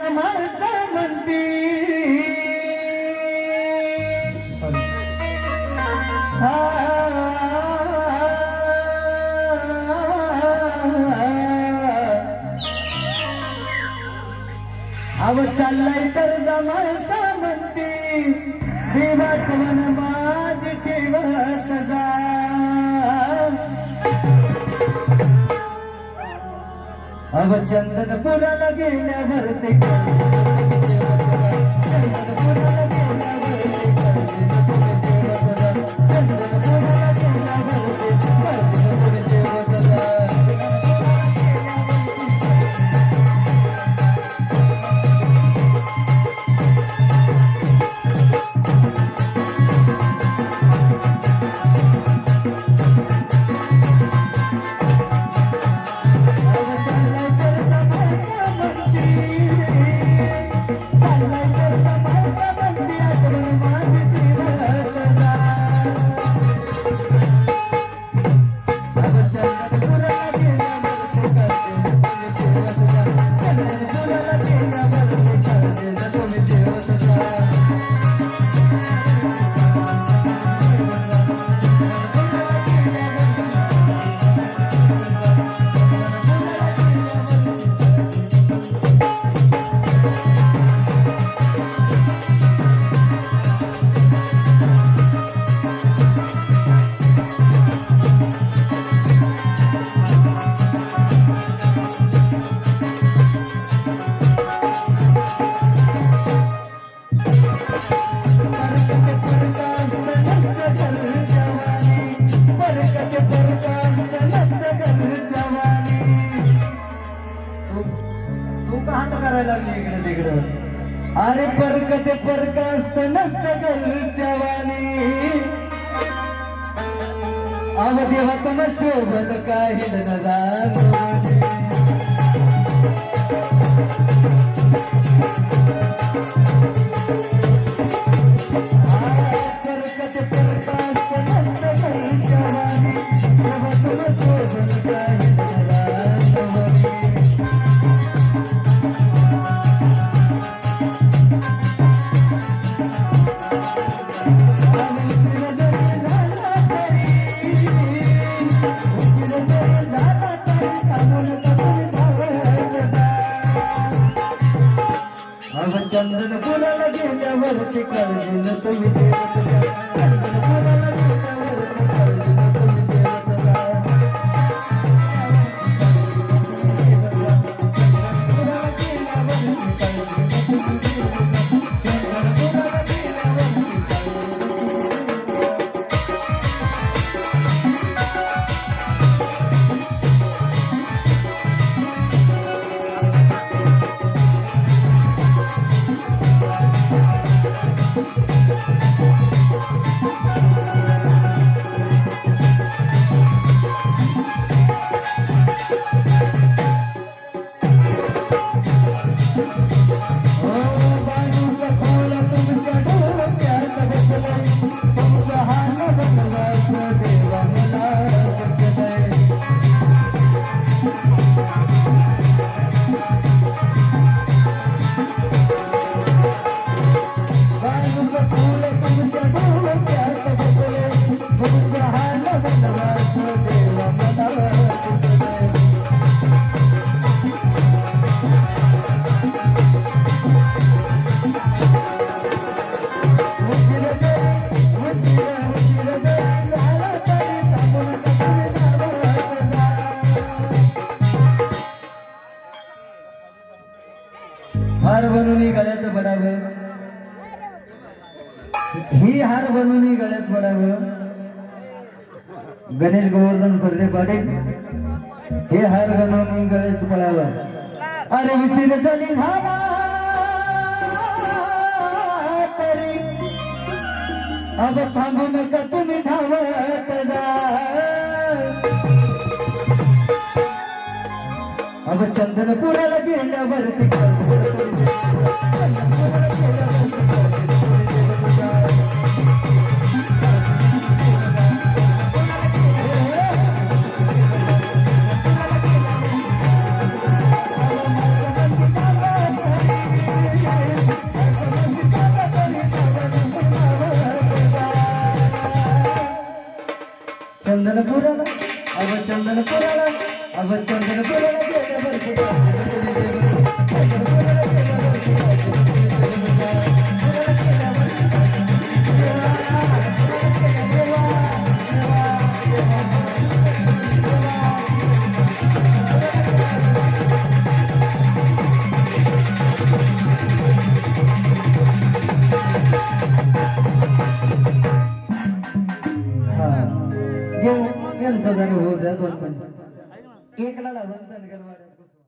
माणसं म्हणती अव चाललाय तर जमायचा म्हणती देवात अव चंदनपुराला गेल्यावर ते चंदनपुराला तू करायला लागली इकडे तिकडे. अरे परक ते परक असत नसत गलच्या वाणी. अव देवा तुम शोभत काय परक गेल्यावरती काळजीन तुम्ही पडावं ही हार बनून गळ्यात पडावं. गणेश गोवर्धन सर्जे पाटील हे हार बनवून गळ्यात पडावं. अरे विसर झाली. धावा अब थांबू नका तुम्ही धावत. अव चंदनपुराला गेल्यावरती चंदनपुराला अव चंदनपुराला अव चंदनपुराला गेल्यावर कुठं चंदनपुराला गेल्यावर कुठं? पुराला गेल्यावर हा घेऊ यांचा जरा होऊ द्या दोन मिनिटं એકલાના વંદન કરવાના